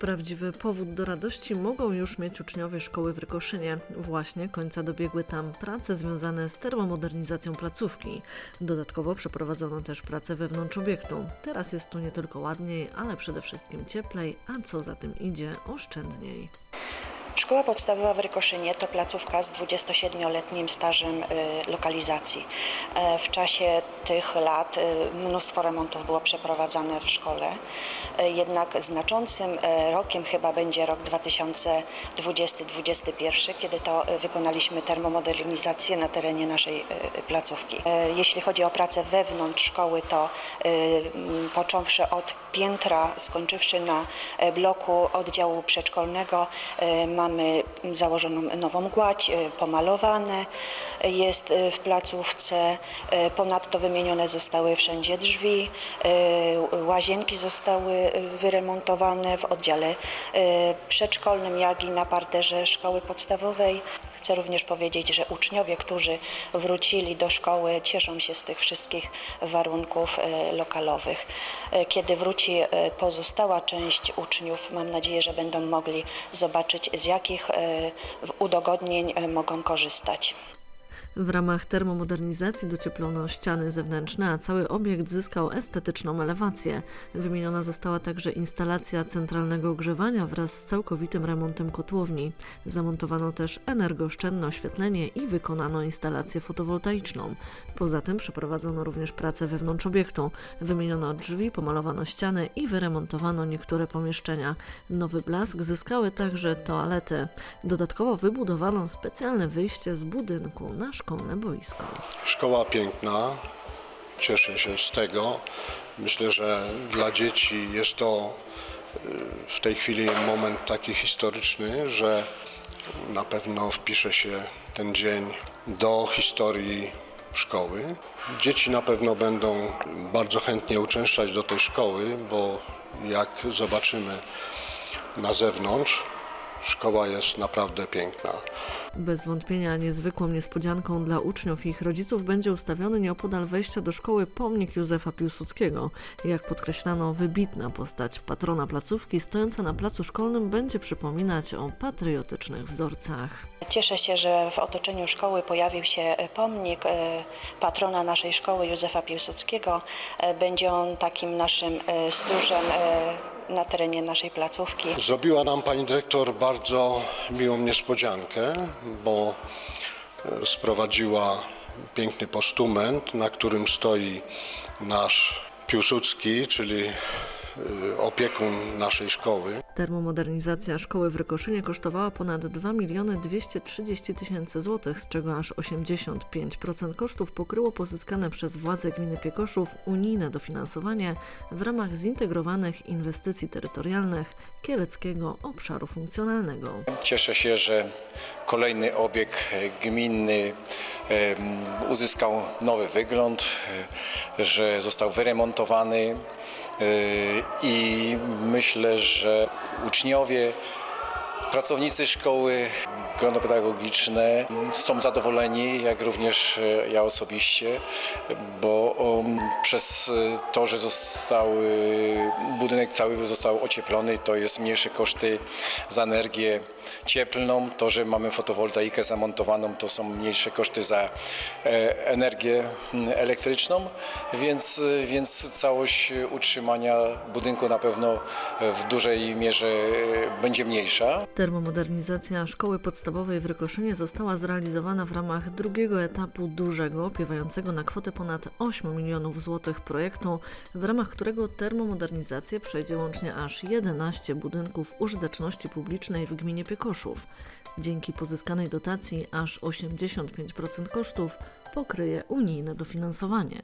Prawdziwy powód do radości mogą już mieć uczniowie szkoły w Rykoszynie. Właśnie końca dobiegły tam prace związane z termomodernizacją placówki. Dodatkowo przeprowadzono też prace wewnątrz obiektu. Teraz jest tu nie tylko ładniej, ale przede wszystkim cieplej, a co za tym idzie, oszczędniej. Szkoła podstawowa w Rykoszynie to placówka z 27-letnim stażem y, lokalizacji. E, W czasie tych lat y, mnóstwo remontów było przeprowadzane w szkole, E, jednak znaczącym e, rokiem chyba będzie rok 2020-2021, kiedy to y, wykonaliśmy termomodernizację na terenie naszej placówki. Jeśli chodzi o pracę wewnątrz szkoły, to począwszy od piętra, skończywszy na bloku oddziału przedszkolnego, mamy założoną nową gładź, e, pomalowane jest e, w placówce. E, Ponadto wymienione zostały wszędzie drzwi, łazienki zostały wyremontowane w oddziale przedszkolnym, jak i na parterze szkoły podstawowej. Chcę również powiedzieć, że uczniowie, którzy wrócili do szkoły, cieszą się z tych wszystkich warunków e, lokalowych. E, Kiedy wróci e, pozostała część uczniów, mam nadzieję, że będą mogli zobaczyć, z jakich udogodnień mogą korzystać. W ramach termomodernizacji docieplono ściany zewnętrzne, a cały obiekt zyskał estetyczną elewację. Wymieniona została także instalacja centralnego ogrzewania wraz z całkowitym remontem kotłowni. Zamontowano też energooszczędne oświetlenie i wykonano instalację fotowoltaiczną. Poza tym przeprowadzono również prace wewnątrz obiektu. Wymieniono drzwi, pomalowano ściany i wyremontowano niektóre pomieszczenia. Nowy blask zyskały także toalety. Dodatkowo wybudowano specjalne wyjście z budynku na szkolne boisko. Szkoła piękna, cieszę się z tego. Myślę, że dla dzieci jest to y, w tej chwili moment taki historyczny, że na pewno wpisze się ten dzień do historii szkoły. Dzieci na pewno będą bardzo chętnie uczęszczać do tej szkoły, bo jak zobaczymy na zewnątrz, szkoła jest naprawdę piękna. Bez wątpienia niezwykłą niespodzianką dla uczniów i ich rodziców będzie ustawiony nieopodal wejścia do szkoły pomnik Józefa Piłsudskiego. Jak podkreślano, wybitna postać patrona placówki stojąca na placu szkolnym będzie przypominać o patriotycznych wzorcach. Cieszę się, że w otoczeniu szkoły pojawił się e, pomnik e, patrona naszej szkoły Józefa Piłsudskiego. E, Będzie on takim naszym stróżem na terenie naszej placówki. Zrobiła nam pani dyrektor bardzo miłą niespodziankę, bo e, sprowadziła piękny postument, na którym stoi nasz Piłsudski, czyli e, opiekun naszej szkoły. Termomodernizacja szkoły w Rykoszynie kosztowała ponad 2 miliony 230 tysięcy złotych, z czego aż 85% kosztów pokryło pozyskane przez władze gminy Piekoszów unijne dofinansowanie w ramach zintegrowanych inwestycji terytorialnych Kieleckiego Obszaru Funkcjonalnego. Cieszę się, że kolejny obieg e, gminny uzyskał nowy wygląd, e, że został wyremontowany e, i myślę, że uczniowie, pracownicy szkoły, grono pedagogiczne są zadowoleni, jak również e, ja osobiście, bo przez e, to, że zostały, budynek cały został ocieplony, to jest mniejsze koszty za energię cieplną, to, że mamy fotowoltaikę zamontowaną, to są mniejsze koszty za e, energię mm, elektryczną, więc, więc całość utrzymania budynku na pewno w dużej mierze e, będzie mniejsza. Termomodernizacja szkoły podstawowej w Rykoszynie została zrealizowana w ramach drugiego etapu dużego, opiewającego na kwotę ponad 8 milionów złotych projektu, w ramach którego termomodernizację przejdzie łącznie aż 11 budynków użyteczności publicznej w gminie Piekoszów. Dzięki pozyskanej dotacji aż 85% kosztów pokryje unijne dofinansowanie.